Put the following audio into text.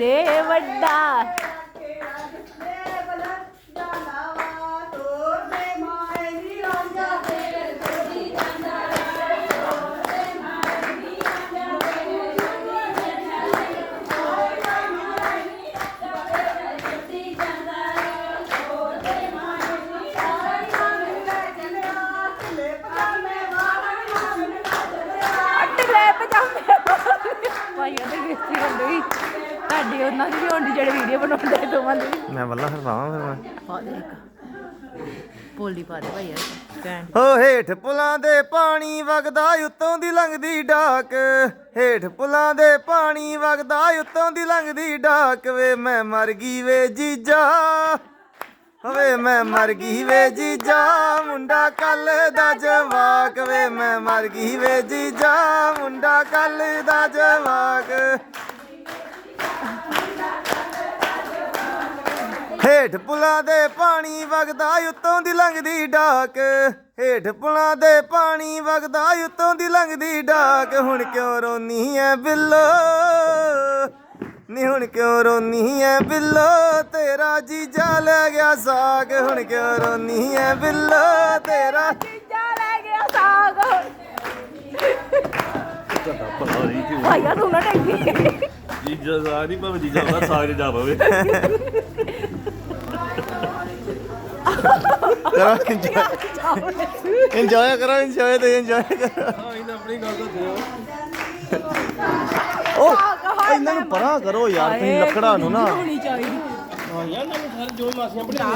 रे वड्डा Why you other ਤੁਹਾਡੀ ਉਹਨਾਂ ਦੀ ਵੀ ਹੁੰਦੀ ਜਿਹੜੇ ਵੀਡੀਓ ਬਣਾਉਂਦੇ ਦੋਵਾਂ ਦੀ। ਮੈਂ ਵੱਲਾ ਫਿਰ ਪਾਵਾਂ ਫਿਰ ਮੈਂ। ਪਾ ਦੇ ਇੱਕ ਪੋਲੀ ਪਾ ਦੇ ਭਾਈਆ ਕਹਿਣ ਹੋ ਹੇਠ ਪੁਲਾਂ ਦੇ ਪਾਣੀ ਵਗਦਾ ਉੱਤੋਂ ਦੀ ਲੰਘਦੀ ਡਾਕ। ਹੇਠ ਪੁਲਾਂ ਦੇ ਪਾਣੀ ਵਗਦਾ ਉੱਤੋਂ ਦੀ ਲੰਘਦੀ ਡਾਕ। ਵੇ ਮੈਂ ਮਰ ਗਈ ਵੇ ਜੀਜਾ। ਵੇ ਮੈਂ ਮਰ ਗਈ ਵੇ ਜੀਜਾ। ਮੁੰਡਾ ਕੱਲ ਦਾ ਜਵਾਕ। ਵੇ ਮੈਂ ਮਰ ਗਈ ਵੇ ਜੀਜਾ। ਮੁੰਡਾ ਕੱਲ ਦਾ ਜਵਾਕ। ਹੇਠ ਪੁਲਾਂ ਦੇ ਪਾਣੀ ਵਗਦਾ ਉੱਤੋਂ ਦੀ ਲੰਘਦੀ ਡਾਕ। ਹੇਠ ਪੁਲਾਂ ਦੇ ਪਾਣੀ ਵਗਦਾ ਉੱਤੋਂ ਦੀ ਲੰਘਦੀ ਡਾਕ। ਹੁਣ ਕਿਉਂ ਰੋਨੀ ਐ ਬਿੱਲੋ? ਨੀ ਹੁਣ ਕਿਉਂ ਰੋਨੀ ਐ ਬਿੱਲੋ? ਤੇਰਾ ਜੀਜਾ ਲੈ ਗਿਆ ਸਾਗ। ਹੁਣ ਕਿਉਂ ਰੋਨੀ ਐ ਬਿੱਲੋ? ਤੇਰਾ ਜੀਜਾ ਲੈ ਗਿਆ ਸਾਗ। ਭਲਾ ਨਹੀਂ ਕਿ ਭਾਈਆ ਤੂੰ ਨਾ ਟੈਂਕੀ ਜੀਜਾ ਦਾ ਨਹੀਂ ਭਾਵੇਂ ਜੀਜਾ ਦਾ ਸਾਗ ਜਾ ਪਵੇ ਕਰੋ ਇੰਜੋਏ ਕਰੋ ਇੰਜੋਏ ਤੇ ਇੰਜੋਏ ਕਰੋ। ਹਾਂ ਇਹਨਾਂ ਆਪਣੀ ਗੱਲ ਤਾਂ ਦਿਓ ਉਹ ਇਹਨਾਂ ਨੂੰ ਪਰਾਂ ਕਰੋ ਯਾਰ, ਤੁਸੀਂ ਲੱਕੜਾਂ ਨੂੰ ਨਾ। ਹਾਂ, ਯਾਰ ਨਾ ਸਾਰੇ ਜੋ ਮਾਸੀਆਂ ਬਣਾ